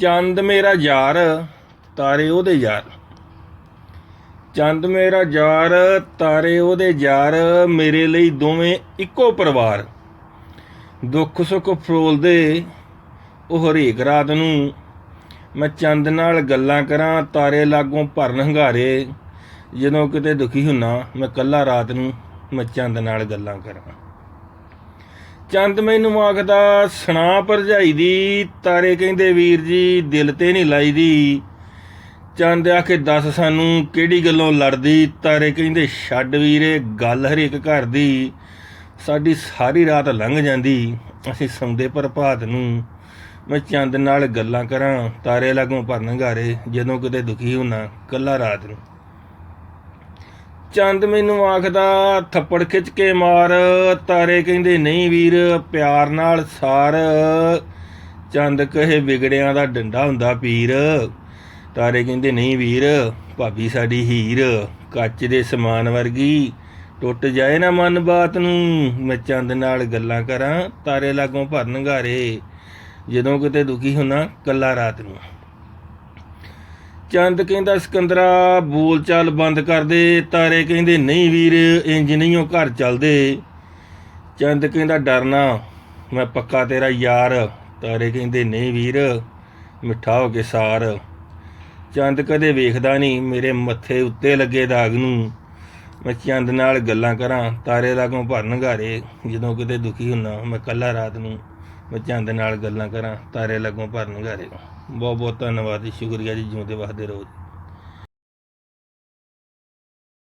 ਚੰਦ ਮੇਰਾ ਯਾਰ, ਤਾਰੇ ਉਹਦੇ ਯਾਰ। ਚੰਦ ਮੇਰਾ ਯਾਰ, ਤਾਰੇ ਉਹਦੇ ਯਾਰ, ਮੇਰੇ ਲਈ ਦੋਵੇਂ ਇੱਕੋ ਪਰਿਵਾਰ। ਦੁੱਖ ਸੁੱਖ ਫਰੋਲਦੇ ਉਹ ਹਰੇਕ ਰਾਤ ਨੂੰ। ਮੈਂ ਚੰਦ ਨਾਲ ਗੱਲਾਂ ਕਰਾਂ, ਤਾਰੇ ਲਾਗੋਂ ਭਰਨ ਹੰਗਾਰੇ। ਜਦੋਂ ਕਿਤੇ ਦੁਖੀ ਹੁੰਨਾ, ਮੈਂ ਕੱਲਾ ਰਾਤ ਨੂੰ ਮੈਂ ਚੰਦ ਨਾਲ ਗੱਲਾਂ ਕਰਾਂ। ਚੰਦ ਮੈਨੂੰ ਆਖਦਾ, ਸੁਣਾ ਭਰਜਾਈ ਦੀ, ਤਾਰੇ ਕਹਿੰਦੇ ਵੀਰ ਜੀ, ਦਿਲ ਤੇ ਨਹੀਂ ਲਾਈਦੀ। ਚੰਦ ਆਖੇ, ਦੱਸ ਸਾਨੂੰ ਕਿਹੜੀ ਗੱਲੋਂ ਲੜਦੀ? ਤਾਰੇ ਕਹਿੰਦੇ, ਛੱਡ ਵੀਰੇ, ਗੱਲ ਹਰੇਕ ਘਰ ਦੀ। ਸਾਡੀ ਸਾਰੀ ਰਾਤ ਲੰਘ ਜਾਂਦੀ। ਅਸੀਂ ਸੌਂਦੇ ਪ੍ਰਭਾਤ ਨੂੰ। ਮੈਂ ਚੰਦ ਨਾਲ ਗੱਲਾਂ ਕਰਾਂ, ਤਾਰੇ ਲਾਗੋਂ ਭਰਨ ਘਾਰੇ, ਜਦੋਂ ਕਿਤੇ ਦੁਖੀ ਹੁੰਨਾ, ਕੱਲਾ ਰਾਤ ਨੂੰ। ਚੰਦ ਮੈਨੂੰ ਆਖਦਾ, ਥੱਪੜ ਖਿੱਚ ਕੇ ਮਾਰ, ਤਾਰੇ ਕਹਿੰਦੇ, ਨਹੀਂ ਵੀਰ, ਪਿਆਰ ਨਾਲ ਸਾਰ। ਚੰਦ ਕਹੇ, ਵਿਗੜਿਆਂ ਦਾ ਡੰਡਾ ਹੁੰਦਾ ਪੀਰ। ਤਾਰੇ ਕਹਿੰਦੇ, ਨਹੀਂ ਵੀਰ, ਭਾਬੀ ਸਾਡੀ ਹੀਰ, ਕੱਚ ਦੇ ਸਮਾਨ ਵਰਗੀ, ਟੁੱਟ ਜਾਏ ਨਾ ਮਨ ਬਾਤ ਨੂੰ, ਮੈਂ ਚੰਦ ਨਾਲ ਗੱਲਾਂ ਕਰਾਂ, ਤਾਰੇ ਲਾਗੋਂ ਭਰਨ ਘਾਰੇ, ਜਦੋਂ ਕਿਤੇ ਦੁਖੀ ਹੁੰਨਾ, ਕੱਲਾ ਰਾਤ ਨੂੰ। ਚੰਦ ਕਹਿੰਦਾ, ਸਿਕੰਦਰਾ, ਬੋਲਚਾਲ ਬੰਦ ਕਰ ਦੇ। ਤਾਰੇ ਕਹਿੰਦੇ, ਨਹੀਂ ਵੀਰ, ਇੰਜ ਨਹੀਂ ਉਹ ਘਰ ਚੱਲਦੇ। ਚੰਦ ਕਹਿੰਦਾ, ਡਰਨਾ, ਮੈਂ ਪੱਕਾ ਤੇਰਾ ਯਾਰ। ਤਾਰੇ ਕਹਿੰਦੇ, ਨਹੀਂ ਵੀਰ, ਮਿੱਠਾ ਹੋ ਕੇ ਸਾਰ। ਚੰਦ ਕਦੇ ਵੇਖਦਾ ਨਹੀਂ, ਮੇਰੇ ਮੱਥੇ ਉੱਤੇ ਲੱਗੇ ਦਾਗ ਨੂੰ। ਮੈਂ ਚੰਦ ਨਾਲ ਗੱਲਾਂ ਕਰਾਂ, ਤਾਰੇ ਲਾਗੋਂ ਭਰਨ ਘਾਰੇ? ਜਦੋਂ ਕਿਤੇ ਦੁਖੀ ਹੁੰਨਾ, ਮੈਂ ਕੱਲਾ ਰਾਤ ਨੂੰ ਬੱਚਿਆਂ ਦੇ ਨਾਲ ਗੱਲਾਂ ਕਰਾਂ, ਤਾਰੇ ਲਾਗੋਂ ਭਰਨ ਘਾਰੇ। ਬਹੁਤ ਬਹੁਤ ਧੰਨਵਾਦ ਜੀ, ਸ਼ੁਕਰੀਆ ਜੀ, ਜਿਉਂਦੇ ਵਸਦੇ ਰਹੋ ਜੀ।